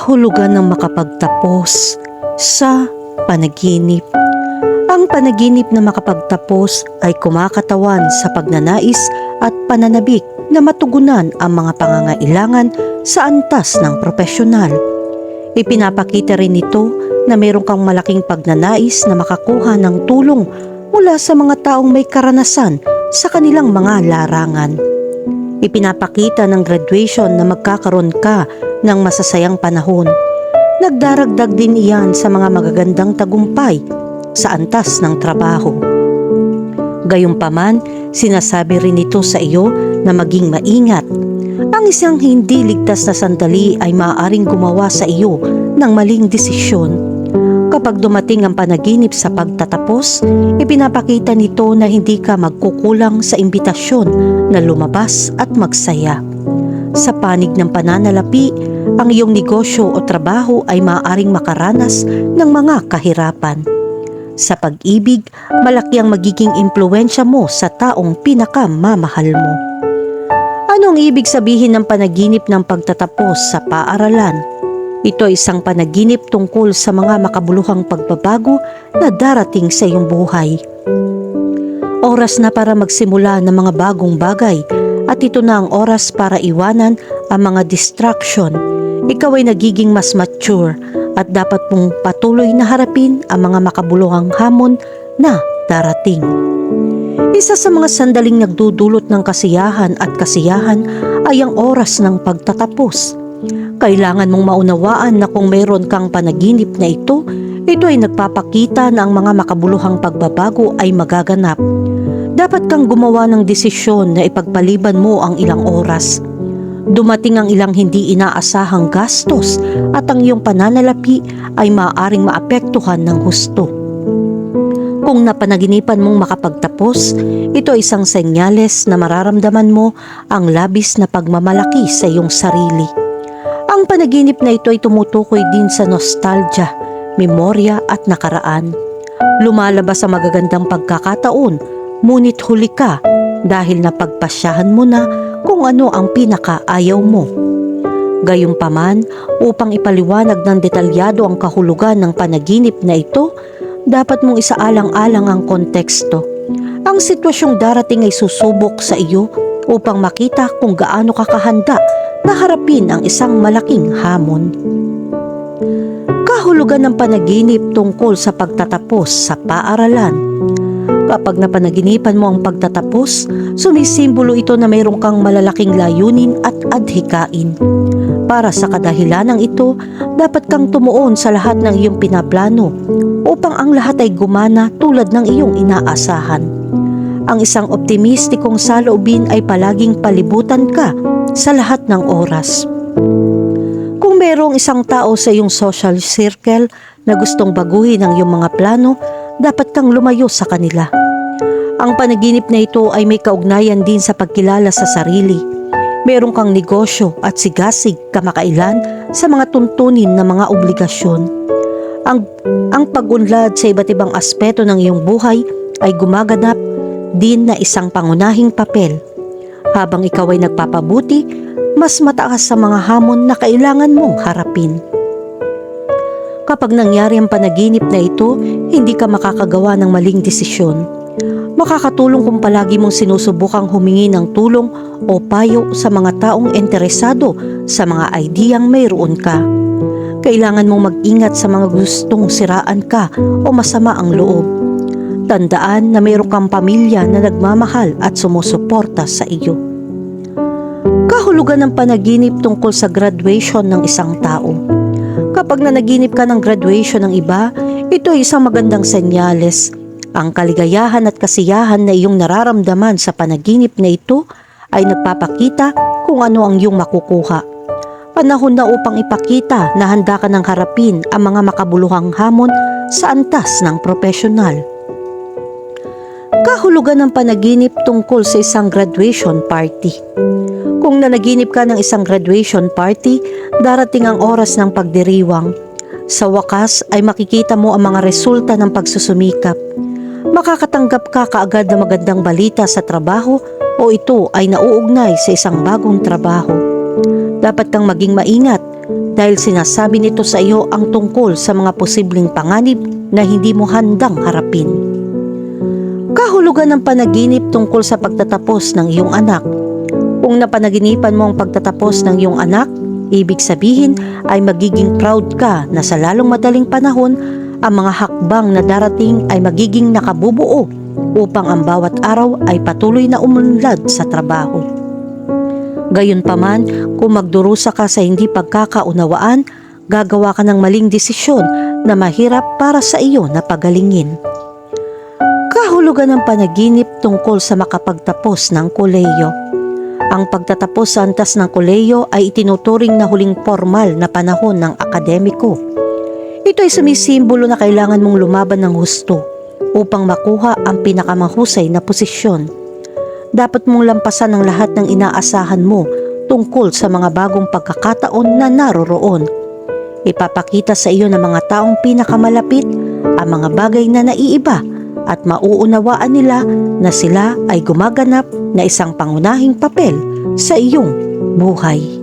kahulugan ng makapagtapos sa panaginip. Ang panaginip na makapagtapos ay kumakatawan sa pagnanais at pananabik na matugunan ang mga pangangailangan sa antas ng profesional. Ipinapakita rin ito na mayroon kang malaking pagnanais na makakuha ng tulong mula sa mga taong may karanasan sa kanilang mga larangan. Ipinapakita ng graduation na magkakaroon ka ng masasayang panahon. Nagdaragdag din iyan sa mga magagandang tagumpay sa antas ng trabaho. Gayunpaman, sinasabi rin ito sa iyo na maging maingat. Ang isang hindi ligtas na sandali ay maaaring gumawa sa iyo ng maling desisyon. Kapag dumating ang panaginip sa pagtatapos, ipinapakita nito na hindi ka magkukulang sa imbitasyon na lumabas at magsaya. Sa panig ng pananalapi, ang iyong negosyo o trabaho ay maaaring makaranas ng mga kahirapan. Sa pag-ibig, malaki ang magiging impluensya mo sa taong pinakamamahal mo. Anong ibig sabihin ng panaginip ng pagtatapos sa paaralan? Ito ay isang panaginip tungkol sa mga makabuluhang pagbabago na darating sa iyong buhay. Oras na para magsimula ng mga bagong bagay at ito na ang oras para iwanan ang mga distraction. Ikaw ay nagiging mas mature at dapat mong patuloy na harapin ang mga makabuluhang hamon na darating. Isa sa mga sandaling nagdudulot ng kasiyahan at kasiyahan ay ang oras ng pagtatapos. Kailangan mong maunawaan na kung mayroon kang panaginip na ito, ito ay nagpapakita na ang mga makabuluhang pagbabago ay magaganap. Dapat kang gumawa ng desisyon na ipagpaliban mo ang ilang oras. Dumating ang ilang hindi inaasahang gastos at ang iyong pananalapi ay maaaring maapektuhan ng husto. Kung napanaginipan mong makapagtapos, ito ay isang senyales na mararamdaman mo ang labis na pagmamalaki sa iyong sarili. Ang panaginip na ito ay tumutukoy din sa nostalgia, memorya at nakaraan. Lumalabas sa magagandang pagkakataon, ngunit huli ka dahil napagpasyahan mo na kung ano ang pinakaayaw mo. Gayunpaman, upang ipaliwanag ng detalyado ang kahulugan ng panaginip na ito, dapat mong isaalang-alang ang konteksto. Ang sitwasyong darating ay susubok sa iyo upang makita kung gaano ka kahanda na harapin ang isang malaking hamon. Kahulugan ng panaginip tungkol sa pagtatapos sa paaralan. Kapag napanaginipan mo ang pagtatapos, sumisimbolo ito na mayroon kang malalaking layunin at adhikain. Para sa kadahilanang ito, dapat kang tumuon sa lahat ng iyong pinaplano upang ang lahat ay gumana tulad ng iyong inaasahan. Ang isang optimistikong saloobin ay palaging palibutan ka sa lahat ng oras. Kung mayroong isang tao sa iyong social circle na gustong baguhin ang iyong mga plano, dapat kang lumayo sa kanila. Ang panaginip na ito ay may kaugnayan din sa pagkilala sa sarili. Meron kang negosyo at sigasig kamakailan sa mga tuntunin na mga obligasyon. Ang, ang pagunlad sa iba't ibang aspeto ng iyong buhay ay gumaganap din na isang pangunahing papel habang ikaw ay nagpapabuti, mas mataas sa mga hamon na kailangan mong harapin. Kapag nangyari ang panaginip na ito, hindi ka makakagawa ng maling desisyon. Makakatulong kung palagi mong sinusubukang humingi ng tulong o payo sa mga taong interesado sa mga ideyang mayroon ka. Kailangan mong mag-ingat sa mga gustong siraan ka o masama ang loob Tandaan na mayroon kang pamilya na nagmamahal at sumusuporta sa iyo. Kahulugan ng panaginip tungkol sa graduation ng isang tao. Kapag nanaginip ka ng graduation ng iba, ito ay isang magandang senyales. Ang kaligayahan at kasiyahan na iyong nararamdaman sa panaginip na ito ay nagpapakita kung ano ang iyong makukuha. Panahon na upang ipakita na handa ka ng harapin ang mga makabuluhang hamon sa antas ng profesional kahulugan ng panaginip tungkol sa isang graduation party. Kung nanaginip ka ng isang graduation party, darating ang oras ng pagdiriwang. Sa wakas ay makikita mo ang mga resulta ng pagsusumikap. Makakatanggap ka kaagad ng magandang balita sa trabaho o ito ay nauugnay sa isang bagong trabaho. Dapat kang maging maingat dahil sinasabi nito sa iyo ang tungkol sa mga posibleng panganib na hindi mo handang harapin. Kahulugan ng panaginip tungkol sa pagtatapos ng iyong anak. Kung napanaginipan mo ang pagtatapos ng iyong anak, ibig sabihin ay magiging proud ka na sa lalong madaling panahon ang mga hakbang na darating ay magiging nakabubuo upang ang bawat araw ay patuloy na umunlad sa trabaho. Gayunpaman, kung magdurusa ka sa hindi pagkakaunawaan, gagawa ka ng maling desisyon na mahirap para sa iyo na pagalingin. Kahulugan ng panaginip tungkol sa makapagtapos ng koleyo. Ang pagtatapos sa antas ng koleyo ay itinuturing na huling formal na panahon ng akademiko. Ito ay sumisimbolo na kailangan mong lumaban ng husto upang makuha ang pinakamahusay na posisyon. Dapat mong lampasan ang lahat ng inaasahan mo tungkol sa mga bagong pagkakataon na naroroon. Ipapakita sa iyo ng mga taong pinakamalapit ang mga bagay na naiiba at mauunawaan nila na sila ay gumaganap na isang pangunahing papel sa iyong buhay.